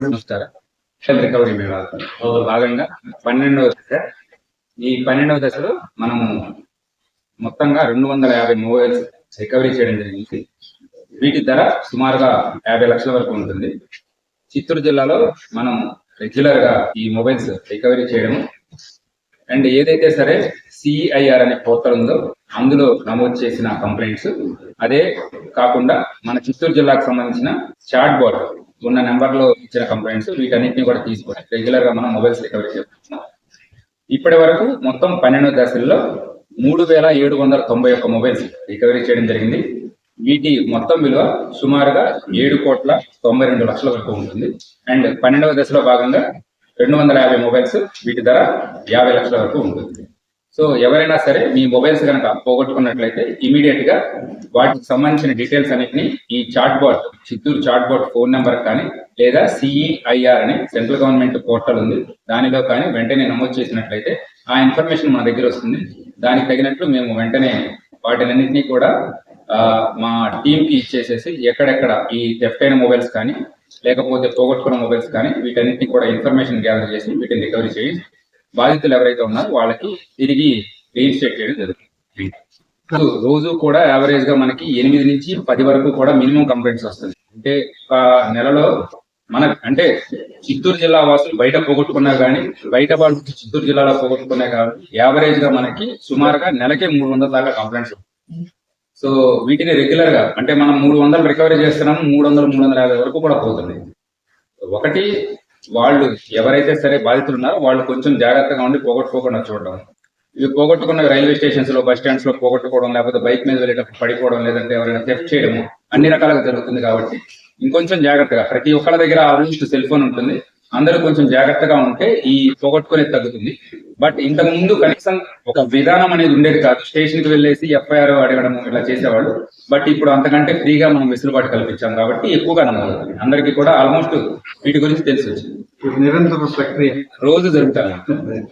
నమస్కారం. రికవరీ మేము భాగంగా పన్నెండవ దశ. ఈ పన్నెండవ దశలో మనము మొత్తంగా రెండు వందల యాభై మొబైల్స్ రికవరీ చేయడం జరిగింది. వీటి ధర సుమారుగా యాభై లక్షల వరకు ఉంటుంది. చిత్తూరు జిల్లాలో మనం రెగ్యులర్గా ఈ మొబైల్స్ రికవరీ చేయడం. అండ్ ఏదైతే సరే సిఐఆర్ అనే పోర్టల్ ఉందో అందులో నమోదు చేసిన కంప్లైంట్స్ అదే కాకుండా మన చిత్తూరు జిల్లాకు సంబంధించిన చాట్ బోర్డ్ ఉన్న నెంబర్లో ఇచ్చిన కంప్లైంట్స్ వీటన్నిటిని కూడా తీసుకోండి. రెగ్యులర్గా మనం మొబైల్స్ రికవరీ చేస్తున్నాం. ఇప్పటి వరకు మొత్తం పన్నెండు దశల్లో మూడు వేల ఏడు వందల తొంభై ఒక్క మొబైల్స్ రికవరీ చేయడం జరిగింది. వీటి మొత్తం విలువ సుమారుగా ఏడు కోట్ల తొంభై రెండు లక్షల వరకు ఉంటుంది. అండ్ పన్నెండవ దశలో భాగంగా రెండు వందల యాభై మొబైల్స్ వీటి ధర యాభై లక్షల వరకు ఉంటుంది. సో ఎవరైనా సరే మీ మొబైల్స్ కనుక పోగొట్టుకున్నట్లయితే ఇమీడియట్గా వాటికి సంబంధించిన డీటెయిల్స్ అన్నింటిని ఈ chat bot Chittoor chat bot phone number కానీ లేదా సిఈఐఆర్ అని సెంట్రల్ గవర్నమెంట్ పోర్టల్ ఉంది. దానిలో కానీ వెంటనే నమోదు చేసినట్లయితే ఆ ఇన్ఫర్మేషన్ మన దగ్గర వస్తుంది. దానికి తగినట్లు మేము వెంటనే వాటినన్నింటినీ కూడా మా టీంకి కి ఇచ్చేసేసి ఎక్కడెక్కడ ఈ థెఫ్ట్ అయిన మొబైల్స్ కానీ లేకపోతే పోగొట్టుకున్న మొబైల్స్ కానీ వీటన్నిటిని కూడా ఇన్ఫర్మేషన్ గ్యాదర్ చేసి వీటిని రికవరీ చేసి బాధితులు ఎవరైతే ఉన్నారో వాళ్ళకి తిరిగి రీఇన్స్టేట్ చేయడం జరుగుతుంది. రోజు- రోజు కూడా యావరేజ్గా మనకి ఎనిమిది నుంచి పది వరకు కూడా మినిమం కంప్లైంట్స్ వస్తుంది అంటే ఒక నెలలో మన అంటే చిత్తూరు జిల్లా వాసులు బయట పోగొట్టుకున్నా కానీ బయట వాళ్ళు చిత్తూరు జిల్లాలో పోగొట్టుకున్నా కానీ యావరేజ్గా మనకి సుమారుగా నెలకే మూడు వందల దాకా కంప్లైంట్స్ సో వీటిని రెగ్యులర్గా అంటే మనం మూడు వందలు రికవరీ చేస్తున్నాము మూడు వందలు మూడు వందల యాభై వరకు కూడా పోతుంది. ఒకటి వాళ్ళు ఎవరైతే సరే బాధితులు ఉన్నారో వాళ్ళు కొంచెం జాగ్రత్తగా ఉండి పోగొట్టుకోకుండా చూడడం. ఇవి పోగొట్టుకున్న రైల్వే స్టేషన్స్లో బస్ స్టాండ్స్లో పోగొట్టుకోవడం లేకపోతే బైక్ మీద వెళ్ళేటప్పుడు పడిపోవడం లేదంటే ఎవరైనా థెఫ్ట్ చేయడము అన్ని రకాలుగా జరుగుతుంది కాబట్టి ఇంకొంచెం జాగ్రత్తగా ప్రతి ఒక్కళ్ళ దగ్గర ఆల్మోస్ట్ సెల్ ఫోన్ ఉంటుంది. అందరూ కొంచెం జాగ్రత్తగా ఉంటే ఈ పోగొట్టుకునేది తగ్గుతుంది. బట్ ఇంతకు ముందు కనీసం ఒక విధానం అనేది ఉండేది కాదు. స్టేషన్కి వెళ్ళేసి ఎఫ్ఐఆర్ అడగడం ఇలా చేసేవాళ్ళు. బట్ ఇప్పుడు అంతకంటే ఫ్రీగా మనం వెసులుబాటు కల్పించాం కాబట్టి ఎక్కువగా నమ్మకం అందరికీ కూడా ఆల్మోస్ట్ వీటి గురించి తెలిసి వచ్చింది నిరంతర ప్రక్రియ. రోజు జరుగుతాయి.